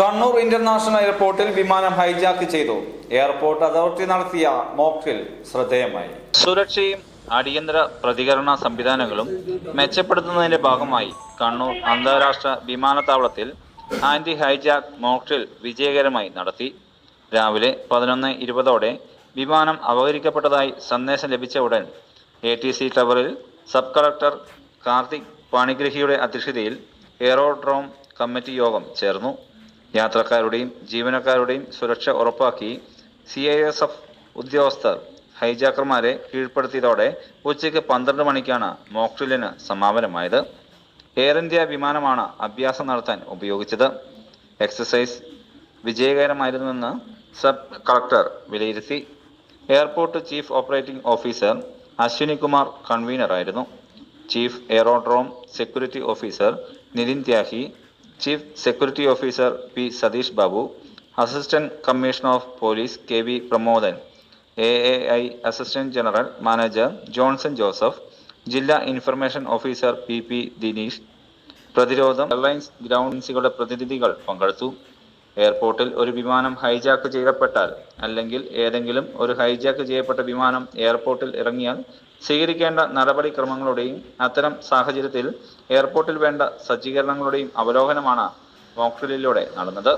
Kannur international എയർപോർട്ടിൽ വിമാനം hijack ചെയ്തു. എയർപോർട്ട് അതോറിറ്റി നടത്തിയ മോക്കിൽ ശ്രദ്ധേയമായി. സുരക്ഷയും അടിയന്തര പ്രതികരണ സംവിധാനങ്ങളും മെച്ചപ്പെടുത്തുന്നതിന്റെ ഭാഗമായി കണ്ണൂർ അന്താരാഷ്ട്ര വിമാനത്താവളത്തിൽ ആന്റി ഹൈജാക്ക് മോക്ട്രിൽ വിജയകരമായി നടത്തി. രാവിലെ പതിനൊന്ന് ഇരുപതോടെ വിമാനം അപഹരിക്കപ്പെട്ടതായി സന്ദേശം ലഭിച്ച ഉടൻ എ ടി സി ടവറിൽ സബ് കളക്ടർ കാർത്തിക് പാണിഗ്രഹിയുടെ അധ്യക്ഷതയിൽ എയറോഡ്രോം കമ്മിറ്റി യോഗം ചേർന്നു. യാത്രക്കാരുടെയും ജീവനക്കാരുടെയും സുരക്ഷ ഉറപ്പാക്കി സി ഐ എസ് എഫ് ഉദ്യോഗസ്ഥർ ഹൈജാക്കർമാരെ കീഴ്പ്പെടുത്തിയതോടെ ഉച്ചയ്ക്ക് പന്ത്രണ്ട് മണിക്കാണ് മോക്ട്രിലിന് സമാപനമായത്. എയർ ഇന്ത്യ വിമാനമാണ് അഭ്യാസം നടത്താൻ ഉപയോഗിച്ചത്. എക്സസൈസ് വിജയകരമായിരുന്നുവെന്ന് സബ് കളക്ടർ വിലയിരുത്തി. Airport chief operating officer Ashwini Kumar കൺവീനറായിരുന്നു. Chief aerodrome security officer Nitin Tyagi chief security officer P Satish Babu assistant commissioner of police K V Pramodan A A I assistant general manager Johnson Joseph ജില്ലാ information officer P P Dineesh പ്രതിരോധം airlines ഗ്രൗണ്ട്സുകളുടെ പ്രതിനിധികൾ പങ്കെടുത്തു. എയർപോർട്ടിൽ ഒരു വിമാനം hijack ചെയ്യപ്പെട്ടാൽ അല്ലെങ്കിൽ ഏതെങ്കിലും ഒരു ഹൈജാക്ക് ചെയ്യപ്പെട്ട വിമാനം എയർപോർട്ടിൽ ഇറങ്ങിയാൽ സ്വീകരിക്കേണ്ട നടപടിക്രമങ്ങളുടെയും അത്തരം സാഹചര്യത്തിൽ എയർപോർട്ടിൽ വേണ്ട സജ്ജീകരണങ്ങളുടെയും അവലോകനമാണ് മോക്ഡ്രില്ലിലൂടെ നടന്നത്.